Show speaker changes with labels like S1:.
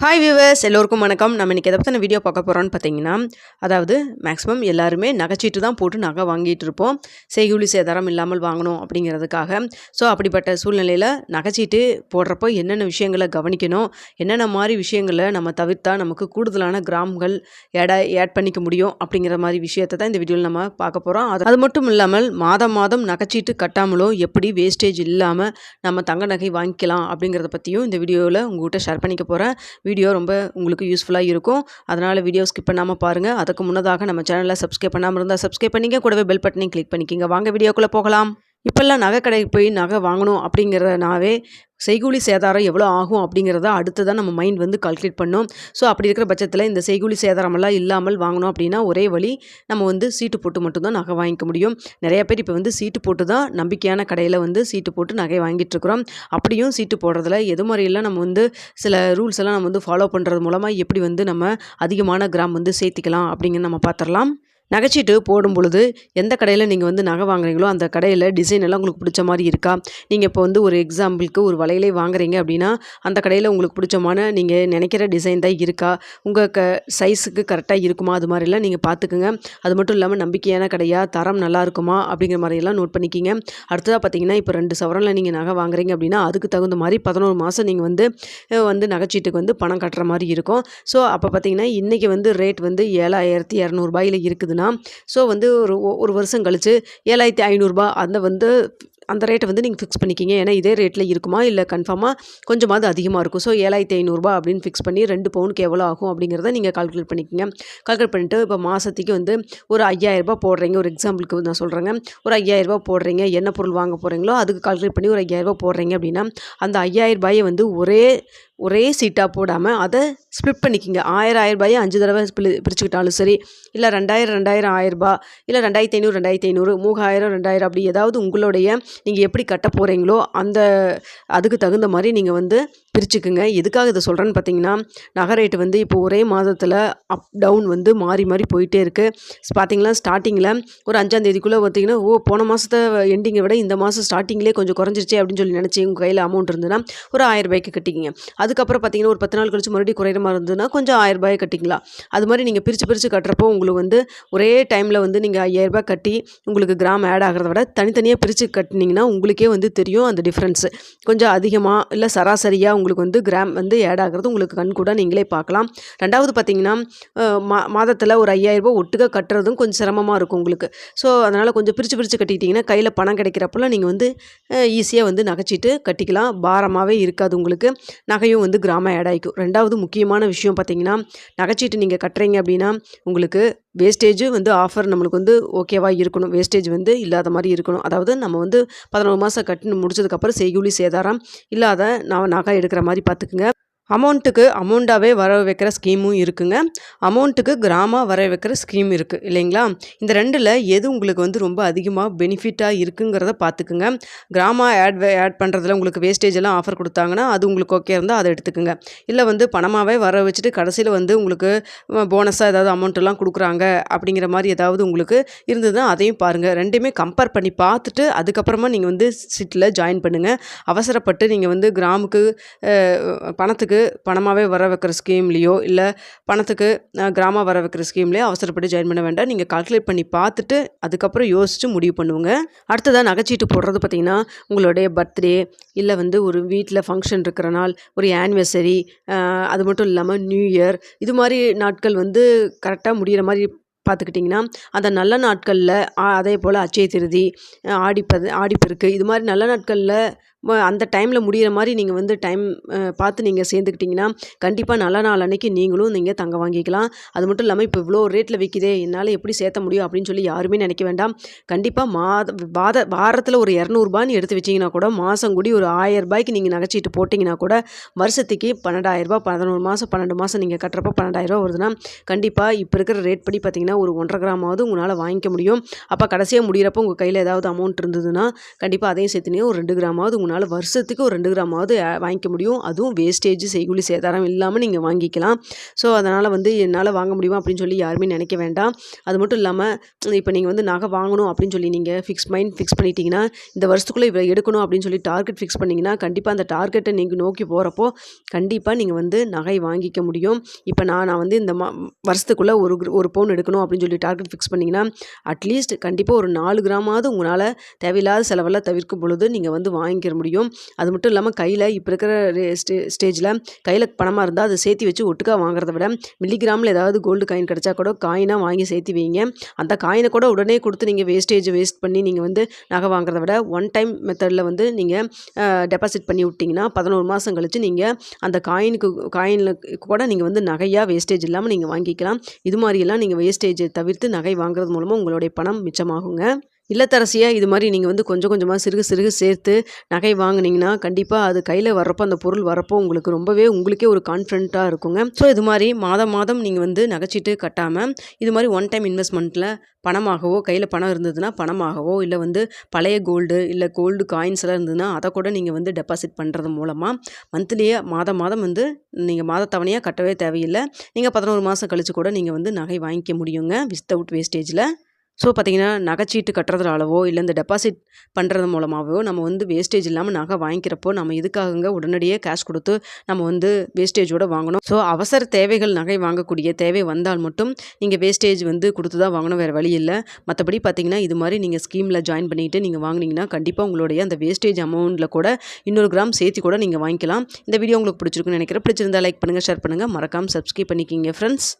S1: Hi viewers எல்லோருக்கும் வணக்கம். நம்ம இன்றைக்கி எதை பற்றின வீடியோ பார்க்க போகிறோன்னு பார்த்தீங்கன்னா அதாவது மேக்ஸிமம் எல்லாருமே நகைச்சீட்டு தான் போட்டு நகை வாங்கிட்டு இருப்போம். செய்கூலி சேதாரம் இல்லாமல் வாங்கணும் அப்படிங்கிறதுக்காக. ஸோ அப்படிப்பட்ட சூழ்நிலையில் நகைச்சீட்டு போடுறப்போ என்னென்ன விஷயங்களை கவனிக்கணும்? என்னென்ன மாதிரி விஷயங்களை நம்ம தவிர்த்தா நமக்கு கூடுதலான கிராம்கள் எடை ஆட் பண்ணிக்க முடியும் அப்படிங்கிற மாதிரி விஷயத்தை தான் இந்த வீடியோவில் நம்ம பார்க்க போகிறோம் அது அது மட்டும் இல்லாமல் மாதம் மாதம் நகைச்சீட்டு கட்டாமலோ எப்படி வேஸ்டேஜ் இல்லாமல் நம்ம தங்க நகை வாங்கிக்கலாம் அப்படிங்கிறத பற்றியும் இந்த வீடியோவில் உங்கள்கிட்ட ஷேர் பண்ணிக்க போகிறேன் வீடியோ ரொம்ப உங்களுக்கு யூஸ்ஃபுல்லாக இருக்கும். அதனால் வீடியோ ஸ்கிப் பண்ணாமல் பாருங்கள் அதுக்கு முன்னதாக நம்ம சேனலை சப்ஸ்கிரைப் பண்ணாமல் இருந்தால் சப்ஸ்கிரைப் பண்ணிங்க. கூடவே பெல் பட்டனையும் கிளிக் பண்ணிக்கிங்க. வாங்க வீடியோக்குள்ளே போகலாம். இப்போல்லாம் நகை கடைக்கு போய் நகை வாங்கணும் அப்படிங்கிறனாவே செய்கூலி சேதாரம் எவ்வளோ ஆகும் அப்படிங்கிறத அடுத்து தான் நம்ம மைண்ட் வந்து கால்குலேட் பண்ணோம். ஸோ அப்படி இருக்கிற பட்சத்தில் இந்த செய்கூலி சேதாரமெல்லாம் இல்லாமல் வாங்கணும் அப்படின்னா ஒரே வழி நம்ம வந்து சீட்டு போட்டு மட்டும்தான் நகை வாங்கிக்க முடியும். நிறைய பேர் இப்போ வந்து சீட்டு போட்டு தான் நம்பிக்கையான கடையில் வந்து சீட்டு போட்டு நகை வாங்கிட்டு இருக்கிறோம். அப்படியும் சீட்டு போடுறதுல எது முறையெல்லாம் நம்ம வந்து சில ரூல்ஸ் எல்லாம் நம்ம வந்து ஃபாலோ பண்ணுறது மூலமாக எப்படி வந்து நம்ம அதிகமான கிராம் வந்து சேர்த்திக்கலாம் அப்படிங்கிறது நம்ம பார்த்துடலாம். நகைச்சீட்டு போடும் பொழுது எந்த கடையில் நீங்கள் வந்து நகை வாங்குறீங்களோ அந்த கடையில் டிசைன் எல்லாம் உங்களுக்கு பிடிச்ச மாதிரி இருக்கா? நீங்கள் இப்போ வந்து ஒரு எக்ஸாம்பிளுக்கு ஒரு வளையலே வாங்குறீங்க அப்படின்னா அந்த கடையில் உங்களுக்கு பிடிச்சமான நீங்கள் நினைக்கிற டிசைன் தான் இருக்கா? உங்கள் க சைஸுக்கு கரெக்டாக இருக்குமா? அது மாதிரிலாம் நீங்கள் பார்த்துக்குங்க அது மட்டும் இல்லாமல் நம்பிக்கையான கடையாக தரம் நல்லா இருக்குமா? அப்படிங்கிற மாதிரியெல்லாம் நோட் பண்ணிக்கிங்க. அடுத்ததாக பார்த்தீங்கன்னா இப்போ ரெண்டு சவரனில் நீங்கள் நகை வாங்குறீங்க அப்படின்னா அதுக்கு தகுந்த மாதிரி பதினோரு மாதம் நீங்கள் வந்து வந்து நகைச்சீட்டுக்கு வந்து பணம் கட்டுற மாதிரி இருக்கும். ஸோ அப்போ பார்த்தீங்கன்னா இன்றைக்கி வந்து ரேட் வந்து ஏழாயிரத்தி இரநூறுபாயில் இருக்குதுன்னா ஸோ வந்து ஒரு ஒ- ஒரு வருஷம் கழித்து ஏழாயிரத்தி ஐநூறுரூபா அந்த வந்து அந்த ரேட்டை வந்து நீங்கள் ஃபிக்ஸ் பண்ணிக்கிங்க. ஏன்னா இதே ரேட்டில் இருக்குமா? இல்லை கன்ஃபார்மாக கொஞ்சமாவது அதிகமாக இருக்கும். ஸோ ஏழாயிரத்தி ஐநூறுரூபா அப்படின்னு ஃபிக்ஸ் பண்ணி ரெண்டு பவுனுக்கு எவ்வளோ ஆகும் அப்படிங்கிறத நீங்கள் கால்குலேட் பண்ணிக்கோங்க. கால்குலேட் பண்ணிவிட்டு இப்போ மாதத்துக்கு வந்து ஒரு ஐயாயிரரூபா போடுறீங்க. ஒரு எக்ஸாம்பிளுக்கு நான் சொல்கிறேங்க ஒரு ஐயாயிரரூபா போடுறீங்க. என்ன பொருள் வாங்க போகிறீங்களோ அதுக்கு கால்குலேட் பண்ணி ஒரு ஐயாயிரரூபா போடுறீங்க அப்படின்னா அந்த ஐயாயிரரூபாயை வந்து ஒரே ஒரே சீட்டாக போடாமல் அதை ஸ்ப்ளிட் பண்ணிக்கிங்க. ஆயிரம் ஆயிரம் ரூபாயை அஞ்சு தடவை பிரி- பிரிச்சுக்கிட்டாலும் சரி இல்லை ரெண்டாயிரம் ரெண்டாயிரம் ஆயிரரூபா இல்லை ரெண்டாயிரத்தி ஐநூறு ரெண்டாயிரத்தி ஐநூறு மூவாயிரம் ரெண்டாயிரம் அப்படி ஏதாவது உங்களுடைய நீங்கள் எப்படி கட்ட போகிறீங்களோ அந்த அதுக்கு தகுந்த மாதிரி நீங்கள் வந்து பிரிச்சுக்குங்க. எதுக்காக இதை சொல்கிறேன்னு பார்த்தீங்கன்னா நகை ரேட்டு வந்து இப்போ ஒரே மாதத்தில் அப் டவுன் வந்து மாறி மாறி போயிட்டே இருக்குது பார்த்தீங்களா ஸ்டார்டிங்கில் ஒரு அஞ்சாந்தேதிக்குள்ளே பார்த்தீங்கன்னா ஓ போன மாதத்தை எண்டிங்கை விட இந்த மாதம் ஸ்டார்டிங்லேயே கொஞ்சம் குறைஞ்சிருச்சே அப்படின்னு சொல்லி நினச்சி உங்கள் கையில் அமௌண்ட் இருந்ததுன்னா ஒரு ஆயிரம் ரூபாய்க்கு கட்டிக்கிங்க. அதுக்கப்புறம் பார்த்தீங்கன்னா ஒரு பத்து நாள் கழிச்சு மறுபடியும் குறையிற மாதிரி இருந்ததுன்னா கொஞ்சம் ஆயிரம் ரூபாய் கட்டிக்கலாம். அது மாதிரி நீங்கள் பிரித்து பிரித்து கட்டுறப்போ உங்களுக்கு வந்து ஒரே டைமில் வந்து நீங்கள் ஐயாயிரம் ரூபாய் கட்டி உங்களுக்கு கிராம் ஆட் ஆகிறத விட தனித்தனியாக பிரித்து கட்டினீங்கன்னா உங்களுக்கே வந்து தெரியும் அந்த டிஃப்ரென்ஸு கொஞ்சம் அதிகமாக இல்லை சராசரியாக உங்களுக்கு வந்து கிராம் வந்து ஆட் ஆகிறது உங்களுக்கு கண் கூட நீங்களே பார்க்கலாம். ரெண்டாவது பார்த்தீங்கன்னா மா மாதத்தில் ஒரு ஐயாயிரரூபா ஒட்டுக்க கட்டுறதும் கொஞ்சம் சிரமமாக இருக்கும் உங்களுக்கு. ஸோ அதனால் கொஞ்சம் பிரித்து பிரித்து கட்டிக்கிட்டிங்கன்னா கையில் பணம் கிடைக்கிறப்பெல்லாம் நீங்கள் வந்து ஈஸியாக வந்து நகைச்சிட்டு கட்டிக்கலாம். பாரமாகவே இருக்காது உங்களுக்கு. நகையும் வந்து கிராமம் ஆட் ஆகிக்கும் ரெண்டாவது முக்கியமான விஷயம் பார்த்தீங்கன்னா நகைச்சீட்டு நீங்கள் கட்டுறீங்க அப்படின்னா உங்களுக்கு வேஸ்டேஜும் வந்து ஆஃபர் நம்மளுக்கு வந்து ஓகேவாக இருக்கணும். வேஸ்டேஜ் வந்து இல்லாத மாதிரி இருக்கணும். அதாவது நம்ம வந்து பதினோரு மாதம் கட்டினு முடிச்சதுக்கப்புறம் செய்கூலி சேதாரம் இல்லாத நான் நகை எடுக்கிற மாதிரி பார்த்துக்குங்க. அமௌண்ட்டுக்கு அமௌண்ட்டாகவே வர வைக்கிற ஸ்கீமும் இருக்குங்க. அமௌண்ட்டுக்கு கிராமாக வர வைக்கிற ஸ்கீம் இருக்குது இல்லைங்களா? இந்த ரெண்டில் எது உங்களுக்கு வந்து ரொம்ப அதிகமாக பெனிஃபிட்டாக இருக்குங்கிறத பார்த்துக்குங்க கிராமா ஆட் ஆட் பண்ணுறதுல உங்களுக்கு வேஸ்டேஜ் எல்லாம் ஆஃபர் கொடுத்தாங்கன்னா அது உங்களுக்கு ஓகே இருந்தால் அதை எடுத்துக்கோங்க. இல்லை வந்து பணமாகவே வர வச்சுட்டு கடைசியில் வந்து உங்களுக்கு போனஸாக ஏதாவது அமௌண்ட்டெல்லாம் கொடுக்குறாங்க அப்படிங்கிற மாதிரி ஏதாவது உங்களுக்கு இருந்ததுன்னா அதையும் பாருங்கள் ரெண்டையுமே கம்பேர் பண்ணி பார்த்துட்டு அதுக்கப்புறமா நீங்கள் வந்து சிட்டில் ஜாயின் பண்ணுங்கள் அவசரப்பட்டு நீங்கள் வந்து கிராமுக்கு பணத்துக்கு பணத்துக்கு பணமாகவே வர வைக்கிற ஸ்கீம்லேயோ இல்லை பணத்துக்கு கிராமம் வர வைக்கிற ஸ்கீம்லேயோ அவசரப்பட்டு ஜாயின் பண்ண வேண்டாம். நீங்கள் கால்குலேட் பண்ணி பார்த்துட்டு அதுக்கப்புறம் யோசித்து முடிவு பண்ணுவோங்க அடுத்ததாக நகைச்சீட்டு போடுறது பார்த்திங்கன்னா உங்களுடைய பர்த்டே இல்லை வந்து ஒரு வீட்டில் ஃபங்க்ஷன் இருக்கிற நாள் ஒரு ஆனிவர்சரி அது மட்டும் இல்லாமல் நியூ இயர் இது மாதிரி நாட்கள் வந்து கரெக்டாக முடிகிற மாதிரி பார்த்துக்கிட்டிங்கன்னா அந்த நல்ல நாட்களில் அதே போல் அச்சய திருதி ஆடிப்பது ஆடிப்பெருக்கு இது மாதிரி நல்ல நாட்களில் அந்த டைமில் முடிகிற மாதிரி நீங்கள் வந்து டைம் பார்த்து நீங்கள் சேர்ந்துக்கிட்டிங்கன்னா கண்டிப்பாக நல்ல நாள் அன்னைக்கு நீங்களும் நீங்கள் தங்க வாங்கிக்கலாம். அது மட்டும் இல்லாமல் இப்போ இவ்வளோ ரேட்டில் விற்கிதே என்னால் எப்படி சேர்த்த முடியும் அப்படின்னு சொல்லி யாருமே நினைக்க வேண்டாம். கண்டிப்பாக மாத வாத வாரத்தில் ஒரு இரநூறுபான்னு எடுத்து வச்சிங்கன்னா கூட மாதம் கூடி ஒரு ஆயிரம் ரூபாய்க்கு நீங்கள் நகைச்சிட்டு போட்டிங்கன்னா கூட வருஷத்துக்கு பன்னெண்டாயிரரூபா பதினோரு மாதம் பன்னெண்டு மாதம் நீங்கள் கட்டுறப்போ பன்னெண்டாயிரரூபா வருதுன்னா கண்டிப்பாக இப்போ இருக்கிற ரேட் படி பார்த்தீங்கன்னா ஒரு ஒன்றரை கிராமாவது உங்களால் வாங்கிக்க முடியும். அப்போ கடைசியாக முடிகிறப்போ உங்கள் கையில் ஏதாவது அமௌண்ட் இருந்ததுன்னா கண்டிப்பாக அதையும் சேர்த்துனே ஒரு ரெண்டு கிராமாவது உங்களால் உங்களால் வருஷத்துக்கு ஒரு ரெண்டு கிராமாவது வாங்கிக்க முடியும். அதுவும் வேஸ்டேஜ் செய்கூலி சேதாரம் இல்லாமல் நீங்கள் வாங்கிக்கலாம். ஸோ அதனால் வந்து என்னால் வாங்க முடியுமா அப்படின்னு சொல்லி யாருமே நினைக்க வேண்டாம். அது மட்டும் இல்லாமல் இப்போ நீங்கள் வந்து நகை வாங்கணும் அப்படின்னு சொல்லி நீங்கள் ஃபிக்ஸ் மைண்ட் ஃபிக்ஸ் பண்ணிட்டீங்கன்னா இந்த வருஷத்துக்குள்ளே இவ்வளோ எடுக்கணும் அப்படின்னு சொல்லி டார்கெட் ஃபிக்ஸ் பண்ணிங்கன்னா கண்டிப்பாக அந்த டார்கெட்டை நீங்கள் நோக்கி போகிறப்போ கண்டிப்பாக நீங்கள் வந்து நகை வாங்கிக்க முடியும். இப்போ நான் நான் வந்து இந்த மா வருஷத்துக்குள்ளே ஒரு ஒரு பவுன் எடுக்கணும் அப்படின்னு சொல்லி டார்கெட் ஃபிக்ஸ் பண்ணிங்கன்னா அட்லீஸ்ட் கண்டிப்பாக ஒரு நாலு கிராமாவது உங்களால் தேவையில்லாத செலவெல்லாம் தவிர்க்கும் பொழுது நீங்கள் வந்து வாங்கிக்கிற முடியும். முடியும். அது மட்டும் இல்லாமல் கையில் இப்போ இருக்கிற ஸ்டே ஸ்டேஜில் கையில் பணமாக இருந்தால் அதை சேர்த்து வச்சு ஒட்டுக்காக வாங்குறத விட மில்லிகிராமில் ஏதாவது கோல்டு காயின் கிடச்சா கூட காயினாக வாங்கி சேர்த்து வைங்க. அந்த காயினை கூட உடனே கொடுத்து நீங்கள் வேஸ்டேஜ் வேஸ்ட் பண்ணி நீங்கள் வந்து நகை வாங்குறத விட ஒன் டைம் மெத்தடில் வந்து நீங்கள் டெபாசிட் பண்ணி விட்டிங்கன்னா பதினோரு மாதம் கழித்து நீங்கள் அந்த காயினுக்கு காயினில் கூட நீங்கள் வந்து நகையாக வேஸ்டேஜ் இல்லாமல் நீங்கள் வாங்கிக்கலாம். இது மாதிரியெல்லாம் நீங்கள் வேஸ்டேஜை தவிர்த்து நகை வாங்குறது மூலமாக உங்களுடைய பணம் மிச்சமாகுங்க. இல்லத்தரசியாக இது மாதிரி நீங்கள் வந்து கொஞ்சம் கொஞ்சமாக சிறுக சிறுக சேர்த்து நகை வாங்குனீங்கன்னா கண்டிப்பாக அது கையில் வர்றப்போ அந்த பொருள் வரப்போ உங்களுக்கு ரொம்பவே உங்களுக்கே ஒரு கான்ஃபிடண்ட்டாக இருக்குங்க. ஸோ இது மாதிரி மாதம் மாதம் நீங்கள் வந்து நகைச்சிட்டு கட்டாமல் இது மாதிரி ஒன் டைம் இன்வெஸ்ட்மெண்ட்டில் பணமாகவோ கையில் பணம் இருந்ததுன்னா பணமாகவோ இல்லை வந்து பழைய கோல்டு இல்லை கோல்டு காயின்ஸ் எல்லாம் இருந்ததுன்னா அதை கூட நீங்கள் வந்து டெபாசிட் பண்ணுறது மூலமாக மந்த்லியே மாதம் மாதம் வந்து நீங்கள் மாத தவணையாக கட்டவே தேவையில்லை. நீங்கள் பதினோரு மாதம் கழித்து கூட நீங்கள் வந்து நகை வாங்கிக்க முடியுங்க. வித்தவுட் வேஸ்டேஜில் ஸோ பார்த்தீங்கன்னா நகைச்சீட்டு கட்டுறதுனாலவோ இல்லை இந்த டெபாசிட் பண்ணுறது மூலமாகவோ நம்ம வந்து வேஸ்டேஜ் இல்லாமல் நகை வாங்கிக்கிறப்போ நம்ம இதுக்காகங்க உடனடியே கேஷ் கொடுத்து நம்ம வந்து வேஸ்டேஜோடு வாங்கணும்? ஸோ அவசர தேவைகள் நகை வாங்கக்கூடிய தேவை வந்தால் மட்டும் நீங்கள் வேஸ்டேஜ் வந்து கொடுத்து தான் வாங்கணும் வேறு வழி இல்லை. மற்றபடி பார்த்தீங்கன்னா இது மாதிரி நீங்கள் ஸ்கீமில் ஜாயின் பண்ணிட்டு நீங்கள் வாங்கினீங்கன்னா கண்டிப்பாக உங்களுடைய அந்த வேஸ்டேஜ் அமௌண்ட்டில் கூட இன்னொரு கிராம் சேர்த்து கூட நீங்கள் வாங்கிக்கலாம். இந்த வீடியோ உங்களுக்கு பிடிச்சிருக்குன்னு நினைக்கிறேன். பிடிச்சிருந்தா லைக் பண்ணுங்கள் ஷேர் பண்ணுங்கள் மறக்காமல் சப்ஸ்கிரைப் பண்ணிக்கிங்க ஃப்ரெண்ட்ஸ்